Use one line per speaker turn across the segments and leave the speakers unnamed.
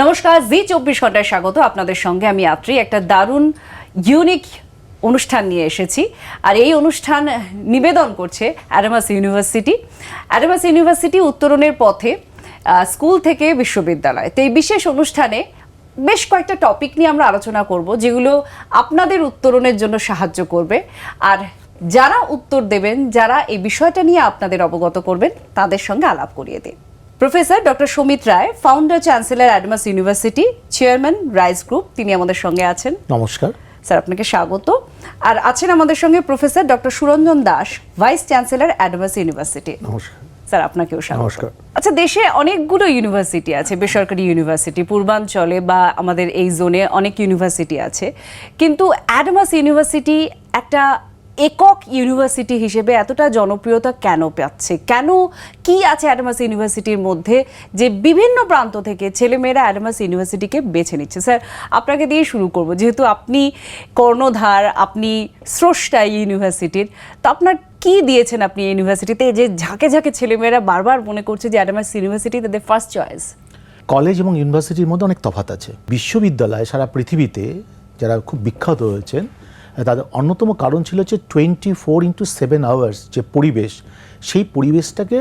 নমস্কার, জি চব্বিশ ঘন্টায় স্বাগত আপনাদের সঙ্গে। আমি আত্রি, একটা দারুণ ইউনিক অনুষ্ঠান নিয়ে এসেছি। আর এই অনুষ্ঠান নিবেদন করছে অ্যাডামাস ইউনিভার্সিটি অ্যাডামাস ইউনিভার্সিটি উত্তরণের পথে স্কুল থেকে বিশ্ববিদ্যালয়। তো এই বিশেষ অনুষ্ঠানে বেশ কয়েকটা টপিক নিয়ে আমরা আলোচনা করব, যেগুলো আপনাদের উত্তরণের জন্য সাহায্য করবে। আর যারা উত্তর দেবেন, যারা এই বিষয়টা নিয়ে আপনাদের অবগত করবেন, তাদের সঙ্গে আলাপ করিয়ে দিন professor doctor Samit Roy founder chancellor Adamas university chairman Rice group তিনি আমাদের সঙ্গে আছেন।
নমস্কার।
স্যার আপনাকে স্বাগত। আর আছেন আমাদের সঙ্গে professor doctor Suranjan Das vice chancellor Adamas university
নমস্কার।
স্যার আপনাকেও স্বাগত। আচ্ছা দেশে অনেকগুলো ইউনিভার্সিটি আছে বেসরকারি ইউনিভার্সিটি পূর্বাঞ্চলে বা আমাদের এই জোনে অনেক ইউনিভার্সিটি আছে। কিন্তু অ্যাডমাস ইউনিভার্সিটি একটা একক ইউনিভার্সিটি হিসেবে এতটা জনপ্রিয়তা কেন পাচ্ছে? কেন, কি আছে অ্যাডমাস ইউনিভার্সিটির মধ্যে যে বিভিন্ন প্রান্ত থেকে ছেলেমেয়েরা অ্যাডমাস ইউনিভার্সিটিকে বেছে নিচ্ছে? স্যার, আপনাকে দিয়ে শুরু করব। যেহেতু আপনি কর্ণধার, আপনি স্রষ্টা ইউনিভার্সিটির, তো আপনার কি দিয়েছেন আপনি ইউনিভার্সিটিতে? যে ঝাঁকে ঝাঁকে ছেলেমেয়েরা বারবার মনে করছে যে অ্যাডামাস ইউনিভার্সিটি তাদের ফার্স্ট চয়েস
কলেজ এবং ইউনিভার্সিটির মধ্যে অনেক তফাৎ আছে। বিশ্ববিদ্যালয় সারা পৃথিবীতে যারা খুব বিখ্যাত হয়েছেন তাদের অন্যতম কারণ ছিল যে twenty four into seven hours যে পরিবেশ, সেই পরিবেশটাকে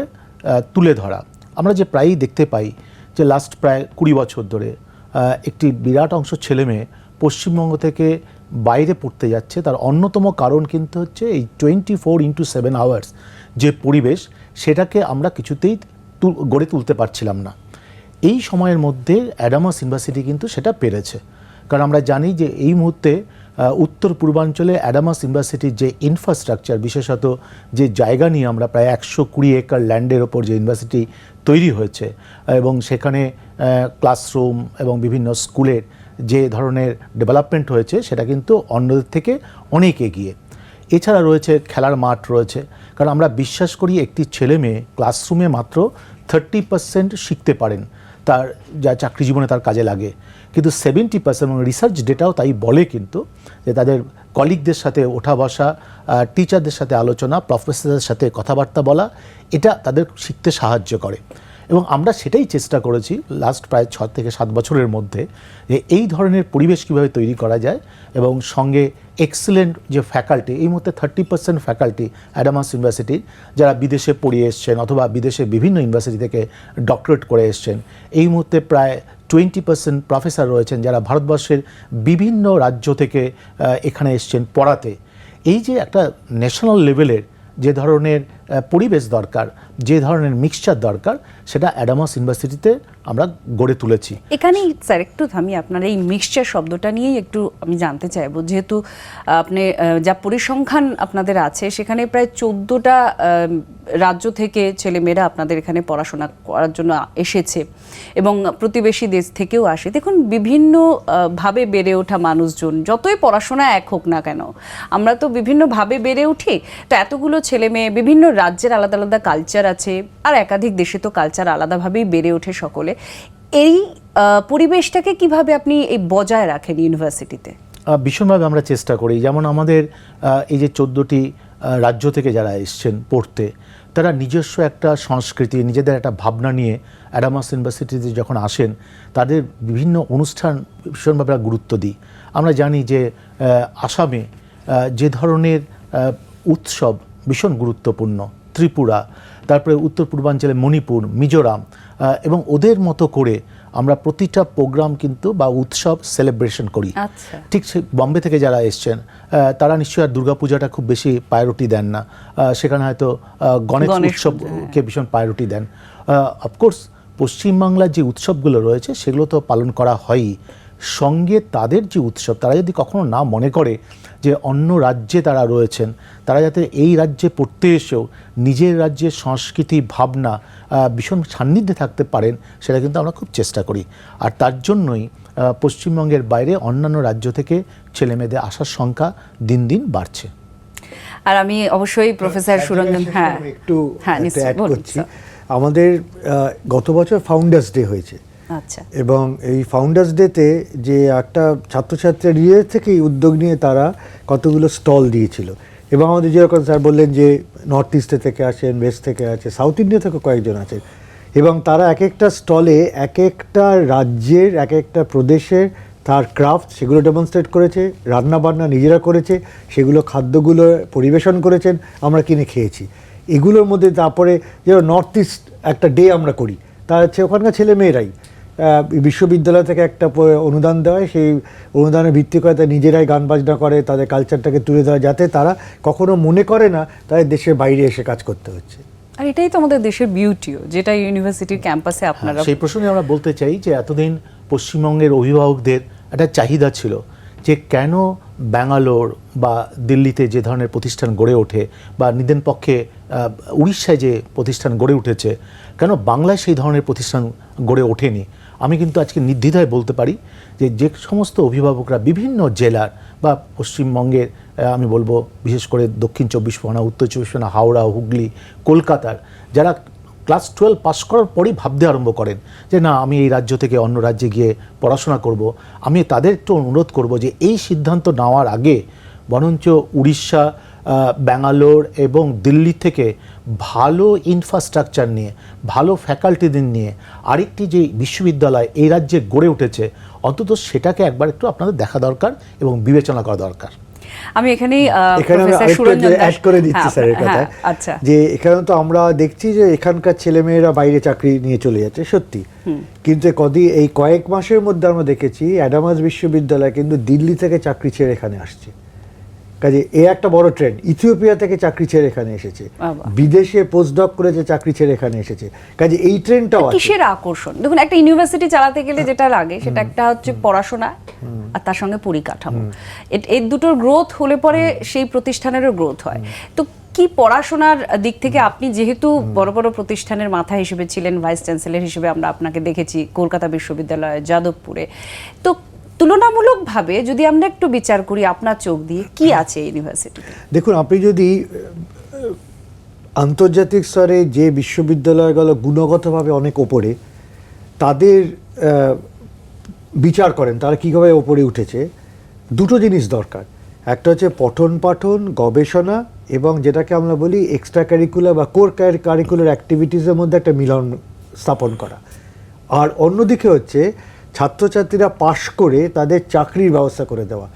তুলে ধরা। আমরা যে প্রায়ই দেখতে পাই যে লাস্ট প্রায় কুড়ি বছর ধরে একটি বিরাট অংশ ছেলে মেয়ে পশ্চিমবঙ্গ থেকে বাইরে পড়তে যাচ্ছে। তার অন্যতম কারণ কিন্তু হচ্ছে এই twenty four into seven hours যে পরিবেশ, সেটাকে আমরা কিছুতেই গড়ে তুলতে পারছিলাম না। এই সময়ের মধ্যে অ্যাডামাস ইউনিভার্সিটি কিন্তু সেটা পেরেছে। কারণ আমরা জানি যে এই মুহূর্তে উত্তর পূর্বাঞ্চলে অ্যাডামাস ইউনিভার্সিটির যে ইনফ্রাস্ট্রাকচার বিশেষত যে জায়গা নিয়ে আমরা প্রায় একশো কুড়ি একর ল্যান্ডের ওপর যে ইউনিভার্সিটি তৈরি হয়েছে এবং সেখানে ক্লাসরুম এবং বিভিন্ন স্কুলের যে ধরনের ডেভেলপমেন্ট হয়েছে, সেটা কিন্তু অন্যদের থেকে অনেক এগিয়ে। এছাড়া রয়েছে খেলার মাঠ রয়েছে, কারণ আমরা বিশ্বাস করি একটি ছেলে মেয়ে ক্লাসরুমে মাত্র থার্টি পার্সেন্ট শিখতে পারেন, তার যা চাকরি জীবনে তার কাজে লাগে। কিন্তু সেভেন্টি পার্সেন্ট এবং রিসার্চ ডেটাও তাই বলে কিন্তু যে তাদের কলিগদের সাথে ওঠা বসা টিচারদের সাথে আলোচনা প্রফেসরদের সাথে কথাবার্তা বলা, এটা তাদের শিখতে সাহায্য করে। এবং আমরা সেটাই চেষ্টা করেছি লাস্ট প্রায় ছ থেকে সাত বছরের মধ্যে যে এই ধরনের পরিবেশ কীভাবে তৈরি করা যায় এবং সঙ্গে এক্সেলেন্ট যে ফ্যাকাল্টি এই মুহূর্তে থার্টি পার্সেন্ট ফ্যাকাল্টি অ্যাডামাস ইউনিভার্সিটির যারা বিদেশে পড়িয়ে এসছেন অথবা বিদেশে বিভিন্ন ইউনিভার্সিটি থেকে ডক্টরেট করে এসছেন, এই মুহূর্তে প্রায় টোয়েন্টি পার্সেন্ট প্রফেসর রয়েছেন যারা ভারতবর্ষের বিভিন্ন রাজ্য থেকে এখানে এসছেন পড়াতে। এই যে একটা ন্যাশনাল লেভেলের যে ধরনের পরিবেশ দরকার, যে ধরনের মিক্সচার দরকার, সেটা অ্যাডামাস ইউনিভার্সিটিতে আমরা গড়ে তুলেছি।
এখানেই স্যার, একটু থামি আপনার এই মিক্সচার শব্দটা নিয়েই একটু আমি জানতে চাইব। যেহেতু আপনি যা পরিসংখ্যান আপনাদের আছে, সেখানে প্রায় চোদ্দোটা রাজ্য থেকে ছেলেমেয়েরা আপনাদের এখানে পড়াশোনা করার জন্য এসেছে এবং প্রতিবেশী দেশ থেকেও আসে। দেখুন, বিভিন্ন ভাবে বেড়ে ওঠা মানুষজন, যতই পড়াশোনা এক হোক না কেন, আমরা তো বিভিন্নভাবে বেড়ে উঠি। তো এতগুলো ছেলে মেয়ে বিভিন্ন রাজ্যের আলাদা আলাদা কালচার আছে, আর একাধিক দেশে তো কালচার আলাদাভাবেই বেড়ে ওঠে সকলে। এই পরিবেশটাকে কীভাবে আপনি এই বজায় রাখেন ইউনিভার্সিটিতে?
ভীষণভাবে আমরা চেষ্টা করি। যেমন আমাদের এই যে চোদ্দোটি রাজ্য থেকে যারা এসছেন পড়তে, তারা নিজস্ব একটা সংস্কৃতি, নিজেদের একটা ভাবনা নিয়ে অ্যাডামাস ইউনিভার্সিটিতে যখন আসেন, তাদের বিভিন্ন অনুষ্ঠান ভীষণভাবে গুরুত্ব দিই। আমরা জানি যে আসামে যে ধরনের উৎসব ভীষণ গুরুত্বপূর্ণ ত্রিপুরা তারপরে উত্তর পূর্বাঞ্চলে মণিপুর মিজোরাম এবং ওদের মতো করে আমরা প্রতিটা প্রোগ্রাম কিন্তু বা উৎসব সেলিব্রেশন করি।
আচ্ছা।
ঠিক বম্বে থেকে যারা এসছেন তারা নিশ্চয়ই আর দুর্গাপূজাটা খুব বেশি প্রায়োরিটি দেন না। সেখানে হয়তো গণেশ
গণেশ
উৎসবকে ভীষণ প্রায়োরিটি দেন। অফকোর্স পশ্চিমবাংলার যে উৎসবগুলো রয়েছে সেগুলো তো পালন করা হয়ই। সঙ্গে তাদের যে উৎসব তারা যদি কখনো না মনে করে যে অন্য রাজ্যে তারা রয়েছেন তারা যাতে এই রাজ্যে পড়তে এসেও নিজের রাজ্যের সংস্কৃতি ভাবনা ভীষণ সান্নিধ্যে থাকতে পারেন সেটা কিন্তু আমরা খুব চেষ্টা করি। আর তার জন্যই পশ্চিমবঙ্গের বাইরে অন্যান্য রাজ্য থেকে ছেলেমেয়েদের আসার সংখ্যা দিন দিন বাড়ছে।
আর আমি অবশ্যই প্রফেসর সুরঞ্জন হ্যাঁ
একটু
হ্যাঁ
একটা
বলুন,
আমাদের গত বছর ফাউন্ডার্স ডে হয়েছে।
আচ্ছা।
এবং এই ফাউন্ডার্স ডেতে যে একটা ছাত্রছাত্রীর ইয়ে থেকেই উদ্যোগ নিয়ে তারা কতগুলো স্টল দিয়েছিল। এবং আমাদের যেরকম স্যার বললেন যে নর্থ ইস্টে থেকে আসেন ওয়েস্ট থেকে আছে সাউথ ইন্ডিয়া থেকে কয়েকজন আছেন। এবং তারা এক একটা স্টলে এক একটা রাজ্যের এক একটা প্রদেশের তার ক্রাফট সেগুলো ডেমনস্ট্রেট করেছে রান্না বান্না নিজেরা করেছে, সেগুলো খাদ্যগুলো পরিবেশন করেছেন, আমরা কিনে খেয়েছি। এগুলোর মধ্যে তারপরে যেমন নর্থ ইস্ট একটা ডে আমরা করি তা হচ্ছে ওখানকার ছেলে মেয়েরাই বিশ্ববিদ্যালয় থেকে একটা অনুদান দেওয়া হয়। সেই অনুদানের ভিত্তি করে তারা নিজেরাই গান বাজনা করে তাদের কালচারটাকে তুলে দেওয়া যাতে তারা কখনো মনে করে না তাদের দেশের বাইরে এসে কাজ করতে হচ্ছে।
আর এটাই তো আমাদের দেশের বিউটিও যেটা ইউনিভার্সিটির ক্যাম্পাসে আপনারা
সেই প্রসঙ্গে আমরা বলতে চাই যে এতদিন পশ্চিমবঙ্গের অভিভাবকদের একটা চাহিদা ছিল যে কেন ব্যাঙ্গালোর বা দিল্লিতে যে ধরনের প্রতিষ্ঠান গড়ে ওঠে বা নিদেন পক্ষে উড়িষ্যায় যে প্রতিষ্ঠান গড়ে উঠেছে কেন বাংলায় সেই ধরনের প্রতিষ্ঠান গড়ে ওঠেনি? আমি কিন্তু আজকে নির্দ্বিধায় বলতে পারি যে যে সমস্ত অভিভাবকরা বিভিন্ন জেলার বা পশ্চিমবঙ্গের আমি বলব বিশেষ করে দক্ষিণ চব্বিশ পরগনা, উত্তর চব্বিশ পরগনা, হাওড়া, হুগলি, কলকাতার, যারা ক্লাস টুয়েলভ পাস করার পরই ভাবতে আরম্ভ করেন যে না, আমি এই রাজ্য থেকে অন্য রাজ্যে গিয়ে পড়াশোনা করব। আমি তাদের একটু অনুরোধ করব যে এই সিদ্ধান্ত নেওয়ার আগে বরঞ্চ উড়িষ্যা ব্যাঙ্গালোর এবং দিল্লি থেকে ভালো ইনফ্রাস্ট্রাকচার নিয়ে ভালো ফ্যাকাল্টিদের নিয়ে আরেকটি যে বিশ্ববিদ্যালয় এই রাজ্যে গড়ে উঠেছে অন্তত সেটাকে একবার একটু আপনাদের দেখা দরকার এবং বিবেচনা করা দরকার।
আমি
এখানে অ্যাড করে দিচ্ছি
হ্যাঁ,
স্যারের
হ্যাঁ,
কথায়।
আচ্ছা।
যে এখানে তো আমরা দেখছি যে এখানকার ছেলেমেয়েরা বাইরে চাকরি নিয়ে চলে যাচ্ছে সত্যি। কিন্তু কদি এই কয়েক মাসের মধ্যে আমরা দেখেছি অ্যাডামাস বিশ্ববিদ্যালয় কিন্তু দিল্লি থেকে চাকরি ছেড়ে এখানে আসছে। কাজে এ একটা বড় ট্রেন্ড ইথিওপিয়া থেকে চাকরি ছেড়ে এখানে এসেছে। বিদেশে পোস্টডক করেছে চাকরি ছেড়ে এখানে এসেছে। কাজে এই ট্রেন্ডটাও আছে।
কিসের আকর্ষণ? দেখুন একটা ইউনিভার্সিটি চালাতে গেলে যেটা লাগে সেটা একটা হচ্ছে পড়াশোনা আর তার সঙ্গে পরিকাঠামো। এই দুটোর গ্রোথ হলে পরে সেই প্রতিষ্ঠানেরও গ্রোথ হয়। তো কি পড়াশোনার দিক থেকে আপনি যেহেতু বড় বড় প্রতিষ্ঠানের মাথা হিসেবে ছিলেন ভাইস চ্যান্সেলর হিসেবে আমরা আপনাকে দেখেছি কলকাতা বিশ্ববিদ্যালয় যাদবপুরে। তো তুলনামূলকভাবে যদি আমরা একটু বিচার করি আপনার চোখ দিয়ে কি আছে ইউনিভার্সিটি
দেখুন আপনি যদি আন্তর্জাতিক স্তরে যে বিশ্ববিদ্যালয়গুলো গুণগতভাবে অনেক ওপরে তাদের বিচার করেন তারা কীভাবে ওপরে উঠেছে দুটো জিনিস দরকার। একটা হচ্ছে পঠন পাঠন গবেষণা এবং যেটাকে আমরা বলি এক্সট্রা কারিকুলার বা কোর কারিকুলার অ্যাক্টিভিটিসের মধ্যে একটা মিলন স্থাপন করা। আর অন্যদিকে হচ্ছে ছাত্রছাত্রীরা পাশ করে তাদের চাকরির ব্যবস্থা করে দেওয়া।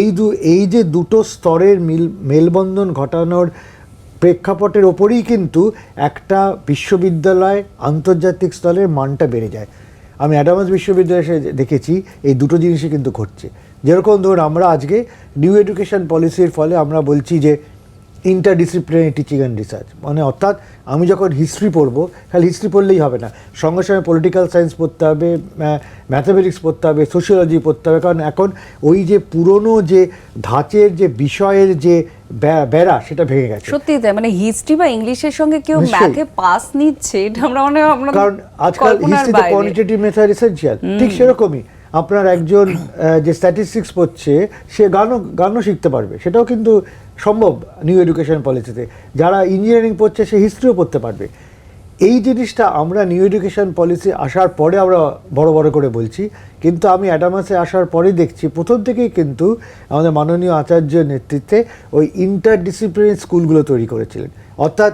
এই দু, এই যে দুটো স্তরের মিল, মেলবন্ধন ঘটানোর প্রেক্ষাপটের ওপরেই কিন্তু একটা বিশ্ববিদ্যালয় আন্তর্জাতিক স্তরের মানটা বেড়ে যায়। আমি অ্যাডামাস বিশ্ববিদ্যালয়ে দেখেছি, এই দুটো জিনিসই কিন্তু ঘটছে। যেরকম ধরুন আমরা আজকে নিউ এডুকেশন পলিসির ফলে আমরা বলছি যে ইন্টারডিসিপ্লিনারি টিচিং অ্যান্ড রিসার্চ মানে অর্থাৎ আমি যখন হিস্ট্রি পড়ব খালি হিস্ট্রি পড়লেই হবে না। সঙ্গে সঙ্গে পলিটিক্যাল সায়েন্স পড়তে হবে ম্যাথামেটিক্স পড়তে হবে সোশিওলজি পড়তে হবে। কারণ এখন ওই যে পুরনো যে ধাঁচের যে বিষয়ের যে বেড়া সেটা ভেঙে গেছে।
সত্যি তাই মানে হিস্ট্রি বা ইংলিশের সঙ্গে কেউ ম্যাথে পাস নিচ্ছে এটা আমরা মানে
কারণ আজকাল হিস্ট্রিতে
বাইরে।
কোয়ান্টিটিভ মেথড এসেনশিয়াল ঠিক সেরকমই। আপনার একজন যে স্ট্যাটিস্টিক্স পড়ছে, সে গানও গানও শিখতে পারবে। সেটাও কিন্তু সম্ভব নিউ এডুকেশন পলিসিতে যারা ইঞ্জিনিয়ারিং পড়ছে, সে হিস্ট্রিও পড়তে পারবে। এই জিনিসটা আমরা নিউ এডুকেশন পলিসি আসার পরে আমরা বড় বড় করে বলছি। কিন্তু আমি অ্যাডামাসে আসার পরে দেখছি, প্রথম থেকেই কিন্তু আমাদের মাননীয় আচার্যের নেতৃত্বে ওই ইন্টারডিসিপ্লিনারি স্কুলগুলো তৈরি করেছিলেন। অর্থাৎ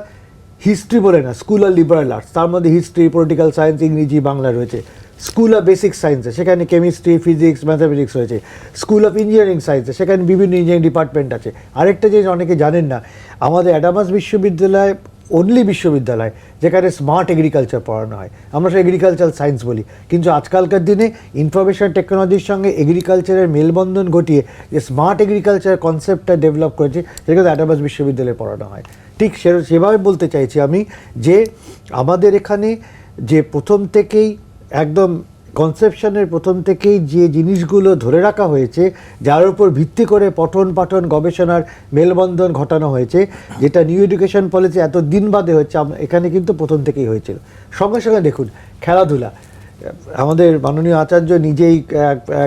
হিস্ট্রি বলে না স্কুল অফ লিবারাল আর্টস তার মধ্যে হিস্ট্রি পলিটিক্যাল সায়েন্স ইংরেজি, বাংলা রয়েছে। স্কুল অফ বেসিক সায়েন্সে সেখানে কেমিস্ট্রি ফিজিক্স ম্যাথামেটিক্স রয়েছে স্কুল অফ ইঞ্জিনিয়ারিং সায়েন্সে সেখানে বিভিন্ন ইঞ্জিনিয়ারিং ডিপার্টমেন্ট আছে। আরেকটা জিনিস অনেকে জানেন না, আমাদের অ্যাডামাস বিশ্ববিদ্যালয় অনলি বিশ্ববিদ্যালয়, যেখানে স্মার্ট এগ্রিকালচার পড়ানো হয়। আমরা সে এগ্রিকালচার সায়েন্স বলি। কিন্তু আজকালকার দিনে ইনফরমেশন টেকনোলজির সঙ্গে এগ্রিকালচারের মেলবন্ধন ঘটিয়ে যে স্মার্ট এগ্রিকালচার কনসেপ্টটা ডেভেলপ করেছে সেটা অ্যাডামাস বিশ্ববিদ্যালয়ে পড়ানো হয়। ঠিক সে সেভাবে বলতে চাইছি আমি যে আমাদের এখানে যে প্রথম থেকেই একদম কনসেপশনের প্রথম থেকেই যে জিনিসগুলো ধরে রাখা হয়েছে, যার উপর ভিত্তি করে পঠন পাঠন গবেষণার মেলবন্ধন ঘটানো হয়েছে, যেটা নিউ এডুকেশন পলিসি এত দিন বাদে হচ্ছে এখানে কিন্তু প্রথম থেকেই হয়েছিল। সঙ্গে সঙ্গে দেখুন, খেলাধুলা। আমাদের মাননীয় আচার্য নিজেই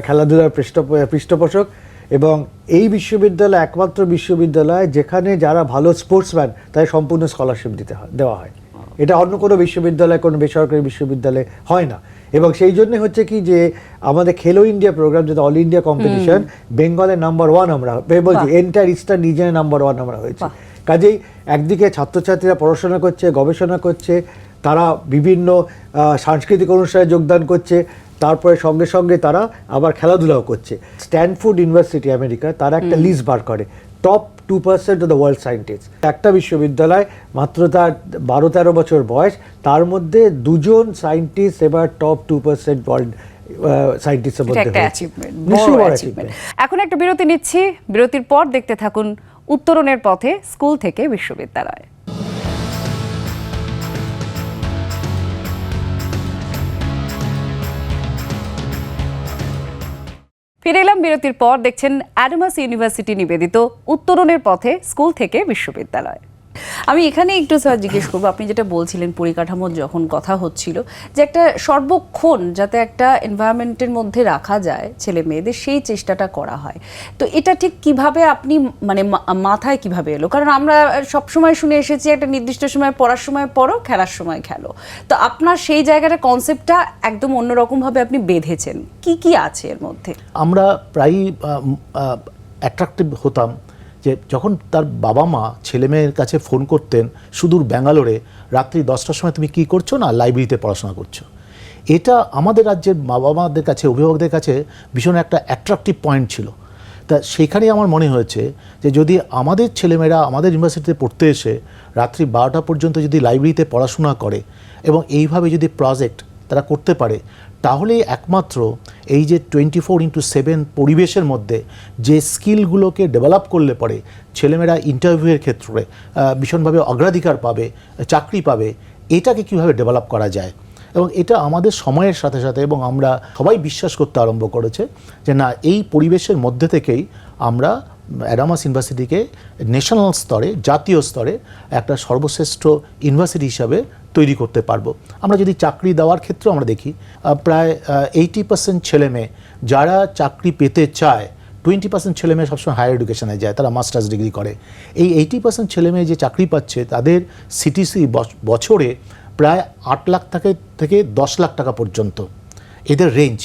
খেলাধুলার পৃষ্ঠ পৃষ্ঠপোষক এবং এই বিশ্ববিদ্যালয় একমাত্র বিশ্ববিদ্যালয় যেখানে যারা ভালো স্পোর্টসম্যান তাদের সম্পূর্ণ স্কলারশিপ দিতে হয়, দেওয়া হয়। এটা অন্য কোনো বিশ্ববিদ্যালয়, কোনো বেসরকারি বিশ্ববিদ্যালয়ে হয় না। এবং সেই জন্য হচ্ছে কি যে আমাদের খেলো ইন্ডিয়া প্রোগ্রাম যেটা অল ইন্ডিয়া কম্পিটিশন বেঙ্গলের নাম্বার ওয়ান আমরা বলছি এন্টার ইস্টার্ন রিজনে নাম্বার ওয়ান আমরা হয়েছি। কাজেই একদিকে ছাত্রছাত্রীরা পড়াশোনা করছে গবেষণা করছে তারা বিভিন্ন সাংস্কৃতিক অনুষ্ঠানে যোগদান করছে তারপরে সঙ্গে সঙ্গে তারা আবার খেলাধুলাও করছে। স্ট্যানফোর্ড ইউনিভার্সিটি আমেরিকা তারা একটা লিস্ট বার করে। Top two percent of the world scientist একটা বিশ্ববিদ্যালয় মাত্র তার বারো তেরো বছর বয়স তার মধ্যে দুজন সায়েন্টিস্ট এবার টপ টু পার্সেন্ট ওয়ার্ল্ড সায়েন্টিস্টের মধ্যে।
এখন একটা বিরতি নিচ্ছি। বিরতির পর দেখতে থাকুন উত্তরণের পথে স্কুল থেকে বিশ্ববিদ্যালয়। ফিরে এলাম বিরতির পর দেখছেন অ্যাডামাস ইউনিভার্সিটি নিবেদিত উত্তরণের পথে স্কুল থেকে বিশ্ববিদ্যালয়। আমি এখানে একটু, স্যার, জিজ্ঞেস করব। আপনি যেটা বলছিলেন, পরিকাঠামোর যখন কথা হচ্ছিল, যে একটা সর্বক্ষণ যাতে একটা এনভায়রনমেন্টের মধ্যে রাখা যায় ছেলে মেয়েদের, সেই চেষ্টাটা করা হয়। তো এটা ঠিক কীভাবে আপনি মানে মাথায় কীভাবে এলো? কারণ আমরা সবসময় শুনে এসেছি, একটা নির্দিষ্ট সময় পড়ার সময় পড়ো, খেলার সময় খেলো। তো আপনার সেই জায়গাটা কনসেপ্টটা একদম অন্যরকমভাবে আপনি বেঁধেছেন। কি কি আছে এর মধ্যে?
আমরা প্রায়ই অ্যাট্রাক্টিভ হতাম। যে যখন তার বাবা মা ছেলে মেয়ের কাছে ফোন করতেন সুদূর ব্যাঙ্গালোরে, রাত্রি দশটার সময় তুমি কি করছ না লাইব্রেরিতে পড়াশোনা করছ? এটা আমাদের রাজ্যের বাবা মাদের কাছে, অভিভাবকদের কাছে ভীষণ একটা অ্যাট্রাকটিভ পয়েন্ট ছিল। তা সেখানেই আমার মনে হয়েছে যে যদি আমাদের ছেলেমেয়েরা আমাদের ইউনিভার্সিটিতে পড়তে এসে রাত্রি বারোটা পর্যন্ত যদি লাইব্রেরিতে পড়াশোনা করে এবং এইভাবে যদি প্রজেক্ট তারা করতে পারে তাহলেই একমাত্র এই যে টোয়েন্টি ফোর ইন্টু সেভেন পরিবেশের মধ্যে যে স্কিলগুলোকে ডেভেলপ করলে পরে ছেলেমেয়েরা ইন্টারভিউয়ের ক্ষেত্রে ভীষণভাবে অগ্রাধিকার পাবে, চাকরি পাবে, এটাকে কীভাবে ডেভেলপ করা যায়? এবং এটা আমাদের সময়ের সাথে সাথে এবং আমরা সবাই বিশ্বাস করতে আরম্ভ করেছে যে না, এই পরিবেশের মধ্যে থেকেই আমরা অ্যাডামাস ইউনিভার্সিটিকে ন্যাশনাল স্তরে, জাতীয় স্তরে একটা সর্বশ্রেষ্ঠ ইউনিভার্সিটি হিসাবে তৈরি করতে পারব। আমরা যদি চাকরি দেওয়ার ক্ষেত্রেও আমরা দেখি প্রায় এইটি পার্সেন্ট ছেলে মেয়ে যারা চাকরি পেতে চায় টোয়েন্টি পার্সেন্ট ছেলে মেয়ে সবসময় হায়ার এডুকেশনে যায়, তারা মাস্টার্স ডিগ্রি করে। এই এইটি পার্সেন্ট ছেলে মেয়ে যে চাকরি পাচ্ছে, তাদের সিটিসি বছরে প্রায় আট লাখ থেকে থেকে দশ লাখ টাকা পর্যন্ত। এদের রেঞ্জ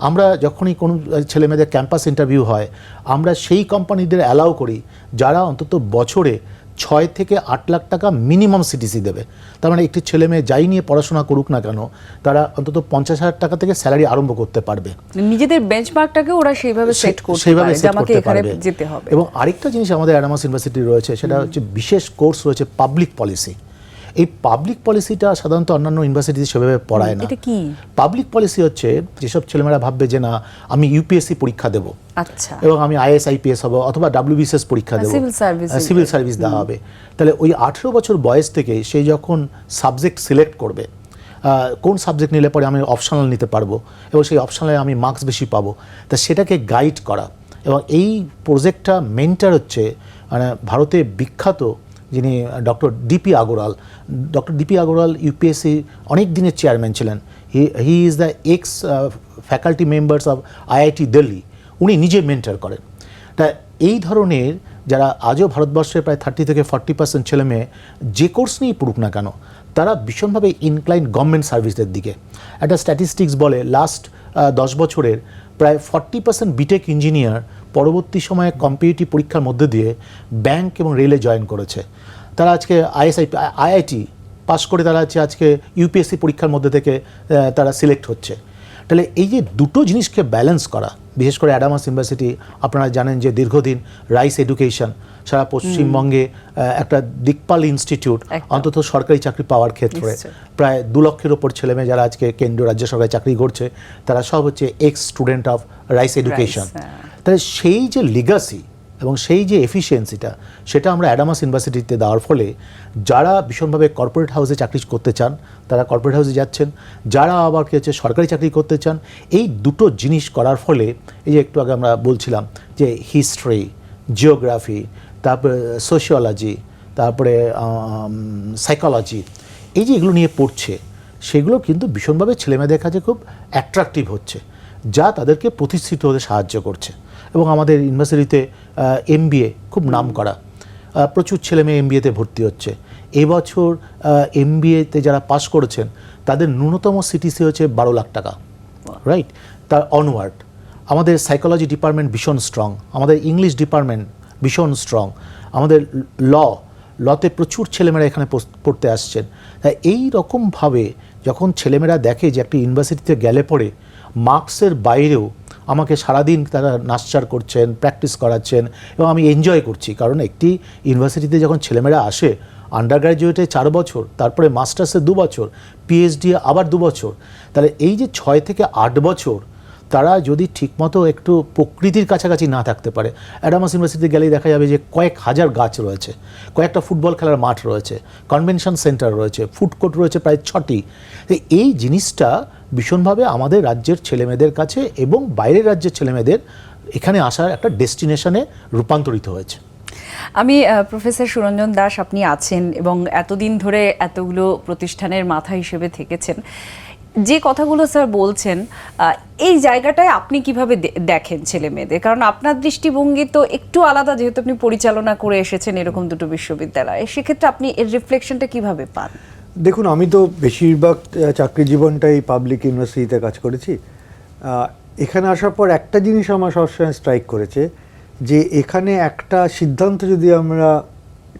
আমরা যখনই কোনো ছেলে মেয়েদের ক্যাম্পাস ইন্টারভিউ হয় আমরা সেই কোম্পানিদের অ্যালাউ করি যারা অন্তত বছরে ছয় থেকে আট লাখ টাকা মিনিমাম সিটিসি দেবে। তার মানে একটি ছেলে মেয়ে যাই নিয়ে পড়াশোনা করুক না কেন তারা অন্তত পঞ্চাশ হাজার টাকা থেকে স্যালারি আরম্ভ করতে পারবে।
নিজেদের বেঞ্চমার্কটাকে ওরা সেইভাবে সেট করতে
সেইভাবে
আমাকে
করতে পারবে।
যেতে হবে।
এবং আরেকটা জিনিস আমাদের অ্যাডামাস ইউনিভার্সিটি রয়েছে সেটা হচ্ছে বিশেষ কোর্স রয়েছে পাবলিক পলিসি এই পাবলিক পলিসিটা সাধারণত অন্যান্য ইউনিভার্সিটিতে সেভাবে পড়ায় না।
কি?
পাবলিক পলিসি হচ্ছে যেসব ছেলেমেয়েরা ভাববে যে না আমি ইউপিএসসি পরীক্ষা দেবো।
আচ্ছা।
এবং আমি আইএস আইপিএস হব অথবা ডাব্লিউবিসিএস পরীক্ষা দেবো।
Civil service
সিভিল সার্ভিস দেওয়া হবে। তাহলে ওই আঠেরো বছর বয়স থেকে সে যখন সাবজেক্ট সিলেক্ট করবে কোন সাবজেক্ট নিলে পরে আমি অপশনাল নিতে পারব? এবং সেই অপশনালে আমি মার্কস বেশি পাবো? তা সেটাকে গাইড করা। এবং এই প্রজেক্টটা মেন্টার হচ্ছে মানে ভারতে বিখ্যাত যিনি doctor DP Agarwal, doctor DP Agarwal UPSC অনেক দিনের চেয়ারম্যান ছিলেন। He he is the ex faculty members of IIT Delhi. উনি নিজে মেন্টার করেন। তা এই ধরনের যারা আজও ভারতবর্ষের প্রায় থার্টি থেকে ফর্টি পার্সেন্ট ছেলে মেয়ে যে কোর্স নিয়েই পড়ুক না কেন তারা ভীষণভাবে ইনক্লাইন গভর্নমেন্ট সার্ভিসের দিকে। একটা স্ট্যাটিস্টিক্স বলে লাস্ট দশ বছরের প্রায় ফর্টি পার্সেন্ট বিটেক ইঞ্জিনিয়ার পরবর্তী সময়ে কম্পিটিটিভ পরীক্ষার মধ্যে দিয়ে ব্যাংক এবং রেলে জয়েন করেছে। তারা আজকে আইএসআই আইআইটি পাস করে তারা হচ্ছে আজকে ইউপিএসসি পরীক্ষার মধ্যে থেকে তারা সিলেক্ট হচ্ছে। তাহলে এই যে দুটো জিনিসকে ব্যালেন্স করা বিশেষ করে অ্যাডামাস ইউনিভার্সিটি আপনারা জানেন যে দীর্ঘদিন রাইস এডুকেশন সারা পশ্চিমবঙ্গে একটা দিকপাল ইনস্টিটিউট অন্তত সরকারি চাকরি পাওয়ার ক্ষেত্রে। প্রায় দু লক্ষের ওপর ছেলেমেয়ে যারা আজকে কেন্দ্রীয় রাজ্য সরকারি চাকরি করছে তারা সব হচ্ছে ex student of Rice education. তাহলে সেই যে লিগাসি এবং সেই যে এফিসিয়েন্সিটা সেটা আমরা অ্যাডামাস ইউনিভার্সিটিতে দেওয়ার ফলে যারা ভীষণভাবে কর্পোরেট হাউসে চাকরি করতে চান, তারা কর্পোরেট হাউসে যাচ্ছেন, যারা আবার কি হচ্ছে সরকারি চাকরি করতে চান, এই দুটো জিনিস করার ফলে, এই যে একটু আগে আমরা বলছিলাম যে হিস্ট্রি জিওগ্রাফি তারপরে সোশিওলজি তারপরে সাইকোলজি এই যে এগুলো নিয়ে পড়ছে, সেগুলো কিন্তু ভীষণভাবে ছেলেমেয়েদের কাছে খুব অ্যাট্রাকটিভ হচ্ছে, যা তাদেরকে প্রতিষ্ঠিত হতে সাহায্য করছে। এবং আমাদের ইউনিভার্সিটিতে এমবিএ খুব নাম করা। প্রচুর ছেলে মেয়ে এম এমবিএতে ভর্তি হচ্ছে। এবছর এমবিএতে যারা পাশ করেছেন তাদের ন্যূনতম সিটিসি হচ্ছে বারো লাখ টাকা। রাইট তার অনওয়ার্ড আমাদের সাইকোলজি ডিপার্টমেন্ট ভীষণ স্ট্রং আমাদের ইংলিশ ডিপার্টমেন্ট ভীষণ স্ট্রং আমাদের ল লতে প্রচুর ছেলেমেয়েরা এখানে পড়তে আসছেন। তাই এই রকমভাবে যখন ছেলেমেয়েরা দেখে যে একটি ইউনিভার্সিটিতে গেলে পরে মার্কসের বাইরেও আমাকে সারাদিন তারা নাচচার করছেন প্র্যাকটিস করাচ্ছেন এবং আমি এনজয় করছি। কারণ একটি ইউনিভার্সিটিতে যখন ছেলেমেয়েরা আসে আন্ডার গ্র্যাজুয়েটে চার বছর, তারপরে মাস্টার্সে দু বছর পিএইচডি আবার দু বছর, তাহলে এই যে ছয় থেকে আট বছর তারা যদি ঠিকমতো একটু প্রকৃতির কাছাকাছি না থাকতে পারে, অ্যাডামাস ইউনিভার্সিটিতে গেলেই দেখা যাবে যে কয়েক হাজার গাছ রয়েছে, কয়েকটা ফুটবল খেলার মাঠ রয়েছে কনভেনশন সেন্টার রয়েছে ফুড কোর্ট রয়েছে প্রায় ছটি। এই জিনিসটা ভীষণভাবে আমাদের রাজ্যের ছেলেমেয়েদের কাছে এবং বাইরের রাজ্যের ছেলেমেয়েদের এখানে আসার একটা ডেস্টিনেশনে রূপান্তরিত হয়েছে।
আমি প্রফেসর সুরঞ্জন দাস আপনি আছেন এবং এতদিন ধরে এতগুলো প্রতিষ্ঠানের মাথা হিসেবে থেকেছেন। যে কথাগুলো স্যার বলছেন এই জায়গাটায় আপনি কীভাবে দেখেন ছেলে মেয়েদের কারণ আপনার দৃষ্টিভঙ্গি তো একটু আলাদা, যেহেতু আপনি পরিচালনা করে এসেছেন এরকম দুটো বিশ্ববিদ্যালয়ে। সেক্ষেত্রে আপনি এর রিফ্লেকশনটা কীভাবে পান?
দেখুন, আমি তো বেশিরভাগ চাকরি জীবনটাই পাবলিক ইউনিভার্সিটিতে কাজ করেছি। এখানে আসার পর একটা জিনিস আমার সবসময় স্ট্রাইক করেছে, যে এখানে একটা সিদ্ধান্ত যদি আমরা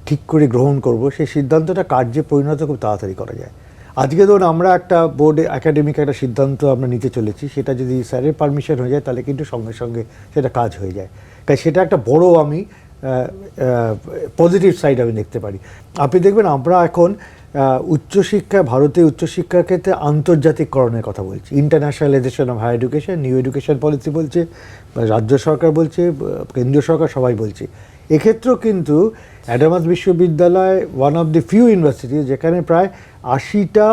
ঠিক করে গ্রহণ করব, সেই সিদ্ধান্তটা কার্যে পরিণত খুব তাড়াতাড়ি করা যায়। আজকে ধরুন, আমরা একটা বোর্ডে একাডেমিক একটা সিদ্ধান্ত আমরা নিতে চলেছি, সেটা যদি স্যারের পারমিশন হয়ে যায়, তাহলে কিন্তু সঙ্গে সঙ্গে সেটা কাজ হয়ে যায়। তাই সেটা একটা বড় আমি পজিটিভ সাইড আমি দেখতে পারি। আপনি দেখবেন আমরা এখন আহ, উচ্চশিক্ষা ভারতে উচ্চশিক্ষার ক্ষেত্রে আন্তর্জাতিককরণের কথা বলছি। Internationalization of higher education new education policy বলছে রাজ্য সরকার বলছে কেন্দ্রীয় সরকার সবাই বলছে। এক্ষেত্রেও কিন্তু অ্যাডামাস বিশ্ববিদ্যালয় one of the few university যেখানে প্রায় আশিটা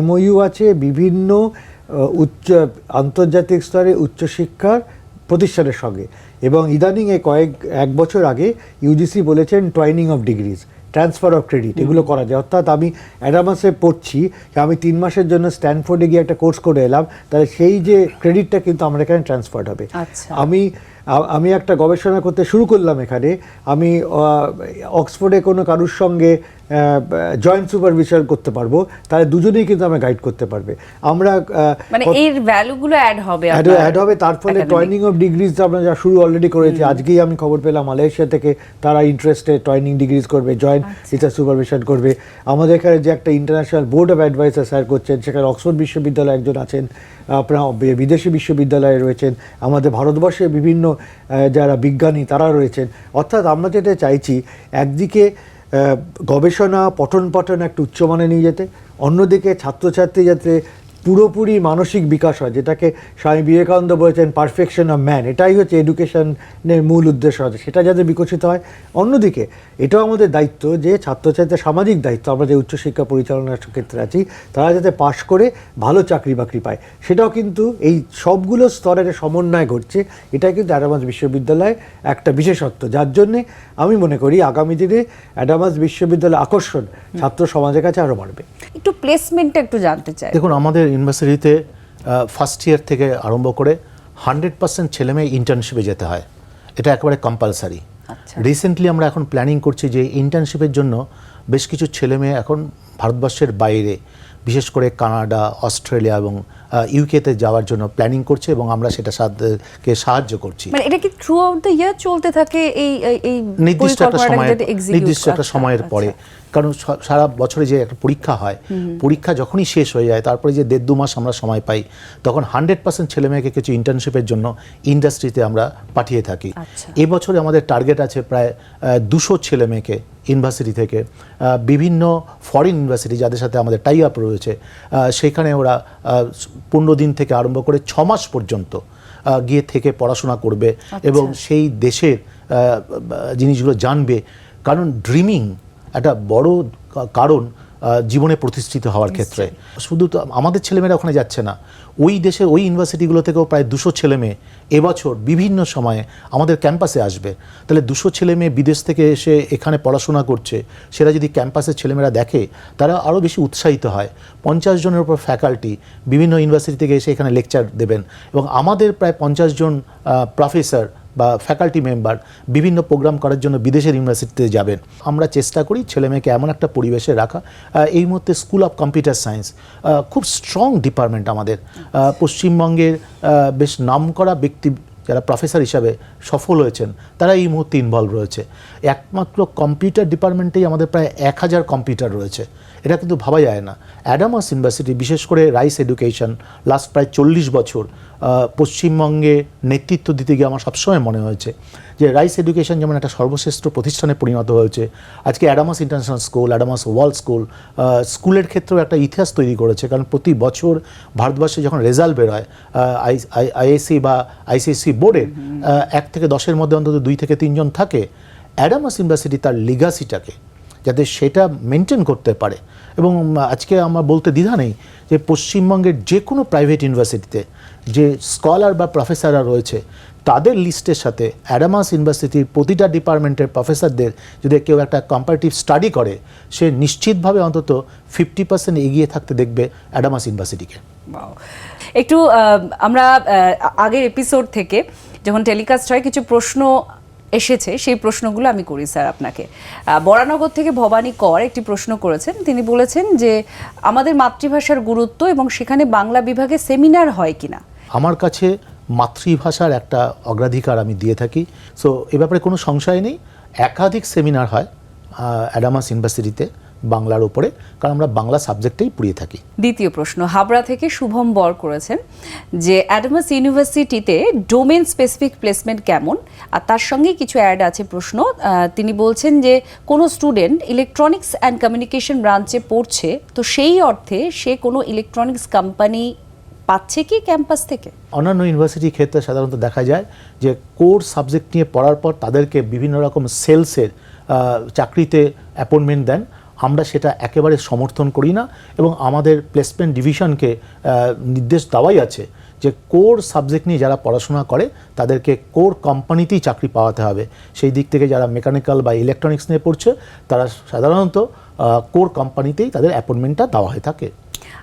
এমওইউ আছে বিভিন্ন উচ্চ আন্তর্জাতিক স্তরে উচ্চশিক্ষার প্রতিষ্ঠানের সঙ্গে। এবং ইদানিং এ কয়েক এক বছর আগে ইউজিসি বলেছেন twinning of degrees transfer of credit এগুলো করা যায়। অর্থাৎ আমি অ্যাডামাসে পড়ছি যে আমি তিন মাসের জন্য স্ট্যানফোর্ডে গিয়ে একটা কোর্স করে এলাম তাহলে সেই যে ক্রেডিটটা কিন্তু আমার এখানে ট্রান্সফার হবে।
আচ্ছা।
আমি আমি একটা গবেষণা করতে শুরু করলাম এখানে আমি অক্সফোর্ডে কোনো কারুর সঙ্গে জয়েন্ট সুপারভিশন করতে পারব তাহলে দুজনেই কিন্তু আমাকে গাইড করতে পারবে। আমরা
মানে এর ভ্যালুগুলো অ্যাড হবে
অ্যাড অ্যাড হবে তার ফলে। টয়নিং অফ ডিগ্রিজ আমরা যা শুরু অলরেডি করেছি আজকেই আমি খবর পেলাম মালয়েশিয়া থেকে তারা ইন্টারেস্টে টয়নিং ডিগ্রিজ করবে জয়েন্ট রিসার্চ সুপারভিশন করবে। আমাদের এখানে যে একটা international board of advisor sir করছেন সেখানে অক্সফোর্ড বিশ্ববিদ্যালয়ে একজন আছেন আপনার বিদেশি বিশ্ববিদ্যালয়ে রয়েছেন আমাদের ভারতবর্ষে বিভিন্ন যারা বিজ্ঞানী তারা রয়েছেন। অর্থাৎ আমরা যেটা চাইছি একদিকে গবেষণা পঠন পাঠন একটা উচ্চমানে নিয়ে যেতে। অন্যদিকে ছাত্রছাত্রী যাতে পুরোপুরি মানসিক বিকাশ হয় যেটাকে স্বামী বিবেকানন্দ বলেছেন পারফেকশন অফ ম্যান এটাই হচ্ছে এডুকেশনের মূল উদ্দেশ্য আছে সেটা যাতে বিকশিত হয়। অন্যদিকে এটাও আমাদের দায়িত্ব যে ছাত্রছাত্রীদের সামাজিক দায়িত্ব আমরা যে উচ্চশিক্ষা পরিচালনার ক্ষেত্রে আছি তারা যাতে পাশ করে ভালো চাকরি বাকরি পায়। সেটাও কিন্তু এই সবগুলো স্তরের সমন্বয় ঘটছে। এটাই কিন্তু অ্যাডামাস বিশ্ববিদ্যালয় একটা বিশেষত্ব। যার জন্যে আমি মনে করি আগামী দিনে অ্যাডামাস বিশ্ববিদ্যালয় আকর্ষণ ছাত্র সমাজের কাছে আরও বাড়বে।
একটু প্লেসমেন্টটা একটু জানতে চাই।
দেখুন আমাদের ইউনিভার্সিটিতে ফার্স্ট ইয়ার থেকে আরম্ভ করে হান্ড্রেড পার্সেন্ট ছেলে মেয়ে ইন্টার্নশিপে যেতে হয় এটা একেবারে কম্পালসারি
আচ্ছা।
রিসেন্টলি আমরা এখন প্ল্যানিং করছি যে ইন্টার্নশিপের জন্য বেশ কিছু ছেলে মেয়ে এখন ভারতবর্ষের বাইরে বিশেষ করে কানাডা অস্ট্রেলিয়া এবং ইউকেতে যাওয়ার জন্য প্ল্যানিং করছে এবং আমরা সেটা সাধ্যকে সাহায্য করছি
মানে এটা কি থ্রু আউট দ্য ইয়ার চলতে থাকে এই এই-
নির্দিষ্ট একটা সময়ের নির্দিষ্ট একটা
আচ্ছা,
সময়ের
আচ্ছা।
পরে কারণ সারা বছরে যে একটা পরীক্ষা হয় পরীক্ষা যখনই শেষ হয়ে যায় তারপরে যে দেড় দু মাস আমরা সময় পাই তখন হান্ড্রেড পার্সেন্ট ছেলে মেয়েকে কিছু ইন্টার্নশিপের জন্য ইন্ডাস্ট্রিতে আমরা পাঠিয়ে থাকি
আচ্ছা।
এবছরে আমাদের টার্গেট আছে প্রায় দুশো ছেলেমেয়েকে ইউনিভার্সিটি থেকে। বিভিন্ন ফরেন ইউনিভার্সিটি যাদের সাথে আমাদের টাই আপ রয়েছে সেখানে ওরা পনেরো দিন থেকে আরম্ভ করে ছ মাস পর্যন্ত গিয়ে থেকে পড়াশোনা করবে এবং সেই দেশের জিনিসগুলো জানবে। কারণ ড্রিমিং একটা বড় কারণ জীবনে প্রতিষ্ঠিত হওয়ার ক্ষেত্রে। শুধু তো আমাদের ছেলেমেয়েরা ওখানে যাচ্ছে না। ওই দেশের ওই ইউনিভার্সিটিগুলো থেকেও প্রায় দুশো ছেলেমেয়ে এবছর বিভিন্ন সময়ে আমাদের ক্যাম্পাসে আসবে। তাহলে দুশো ছেলেমেয়ে বিদেশ থেকে এসে এখানে পড়াশোনা করছে সেটা যদি ক্যাম্পাসের ছেলেমেয়েরা দেখে তারা আরও বেশি উৎসাহিত হয়। পঞ্চাশ জনের উপর ফ্যাকাল্টি বিভিন্ন ইউনিভার্সিটি থেকে এসে এখানে লেকচার দেবেন। এবং আমাদের প্রায় পঞ্চাশ জন প্রফেসর বা ফ্যাকাল্টি মেম্বার বিভিন্ন প্রোগ্রাম করার জন্য বিদেশের ইউনিভার্সিটিতে যাবেন। আমরা চেষ্টা করি ছেলেমেয়েকে এমন একটা পরিবেশে রাখা। এই মুহূর্তে স্কুল অফ কম্পিউটার সায়েন্স খুব স্ট্রং ডিপার্টমেন্ট আমাদের। পশ্চিমবঙ্গের বেশ নামকরা ব্যক্তি যারা প্রফেসর হিসাবে সফল হয়েছেন, তারা এই মুহূর্তে ইনভলভ রয়েছে। একমাত্র কম্পিউটার ডিপার্টমেন্টেই আমাদের প্রায় এক হাজার কম্পিউটার রয়েছে। এটা কিন্তু ভাবা যায় না। অ্যাডামাস ইউনিভার্সিটি বিশেষ করে রাইস এডুকেশন লাস্ট প্রায় চল্লিশ বছর পশ্চিমবঙ্গে নেতৃত্ব দিতে গিয়ে আমার সবসময় মনে হয়েছে যে রাইস এডুকেশন যেমন একটা সর্বশ্রেষ্ঠ প্রতিষ্ঠানে পরিণত হয়েছে আজকে Adamas international school Adamas world school স্কুলের ক্ষেত্রেও একটা ইতিহাস তৈরি করেছে কারণ প্রতি বছর ভারতবর্ষে যখন রেজাল্ট বেরোয় আই আইএসসি বা আইসিএসসি বোর্ডের এক থেকে দশের মধ্যে অন্তত দুই থেকে তিনজন থাকে অ্যাডামাস ইউনিভার্সিটি তার লিগাসিটাকে যাতে সেটা মেনটেন করতে পারে। এবং আজকে আমার বলতে দ্বিধা নেই যে পশ্চিমবঙ্গের যে কোনো প্রাইভেট ইউনিভার্সিটিতে যে স্কলার বা প্রফেসররা রয়েছে, তাদের লিস্টের সাথে অ্যাডামাস ইউনিভার্সিটির প্রতিটা ডিপার্টমেন্টের প্রফেসরদের যদি কেউ একটা কম্পারেটিভ স্টাডি করে, সে নিশ্চিতভাবে অন্তত ফিফটি পার্সেন্ট এগিয়ে থাকতে দেখবে অ্যাডামাস ইউনিভার্সিটিকে
একটু আমরা আগের এপিসোড থেকে যখন টেলিকাস্ট হয়, কিছু প্রশ্ন এসেছে, সেই প্রশ্নগুলো আমি করি স্যার আপনাকে। বরানগর থেকে ভবানী কর একটি প্রশ্ন করেছেন। তিনি বলেছেন যে, আমাদের মাতৃভাষার গুরুত্ব এবং সেখানে বাংলা বিভাগে সেমিনার হয় কিনা।
আমার কাছে মাতৃভাষার একটা অগ্রাধিকার আমি দিয়ে থাকি। সো এ ব্যাপারে কোনো সংশয় নেই। একাধিক সেমিনার হয় অ্যাডামাস ইউনিভার্সিটিতে। বাংলার উপরে কারণ আমরা বাংলা সাবজেক্টেই পড়িয়ে থাকি।
দ্বিতীয় প্রশ্ন হাবড়া থেকে শুভম বর করেছেন যে অ্যাডামাস ইউনিভার্সিটিতে ডোমেন স্পেসিফিক প্লেসমেন্ট কেমন? আর তার সঙ্গে কিছু অ্যাড আছে প্রশ্ন। তিনি বলছেন যে কোনো স্টুডেন্ট ইলেকট্রনিক্স অ্যান্ড কমিউনিকেশন ব্রাঞ্চে পড়ছে তো সেই অর্থে সে কোনো ইলেকট্রনিক্স কোম্পানি পাচ্ছে কি ক্যাম্পাস থেকে?
অন্যান্য ইউনিভার্সিটির ক্ষেত্রে সাধারণত দেখা যায় যে কোর সাবজেক্ট নিয়ে পড়ার পর তাদেরকে বিভিন্ন রকম সেলসের চাকরিতে অ্যাপয়েন্টমেন্ট দেন। আমরা সেটা একেবারে সমর্থন করি না এবং আমাদের প্লেসমেন্ট ডিভিশনকে নির্দেশ দেওয়াই আছে যে কোর সাবজেক্ট নিয়ে যারা পড়াশোনা করে তাদেরকে কোর কোম্পানিতেই চাকরি পাওয়াতে হবে। সেই দিক থেকে যারা মেকানিক্যাল বা ইলেকট্রনিক্স নিয়ে পড়ছে, তারা সাধারণত কোর কোম্পানিতেই তাদের অ্যাপয়েন্টমেন্টটা দেওয়া হয়ে থাকে।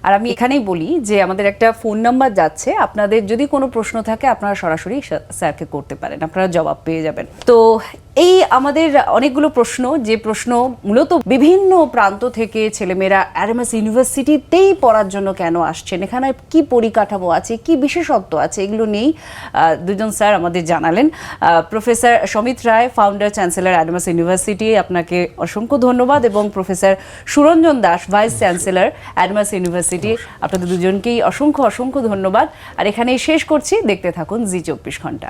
আর আমি এখানেই বলি যে আমাদের একটা ফোন নাম্বার যাচ্ছে, আপনাদের যদি কোনো প্রশ্ন থাকে আপনারা সরাসরি স্যার- স্যারকে করতে পারেন, আপনারা জবাব পেয়ে যাবেন। তো এই আমাদের অনেকগুলো প্রশ্ন যে প্রশ্ন মূলত বিভিন্ন প্রান্ত থেকে ছেলেমেয়েরা অ্যাডামাস ইউনিভার্সিটিতেই পড়ার জন্য কেন আসছেন? এখানে কি পরিকাঠামো আছে? কি বিশেষত্ব আছে? এগুলো নিয়েই দুজন স্যার আমাদের জানালেন। Professor Samit Roy founder chancellor Adamas university আপনাকে অসংখ্য ধন্যবাদ। এবং professor Suranjan Das vice chancellor Adamas university আপনাদের দুজনকেই অসংখ্য অসংখ্য ধন্যবাদ। আর এখানেই শেষ করছি। দেখতে থাকুন জি চব্বিশ ঘণ্টা।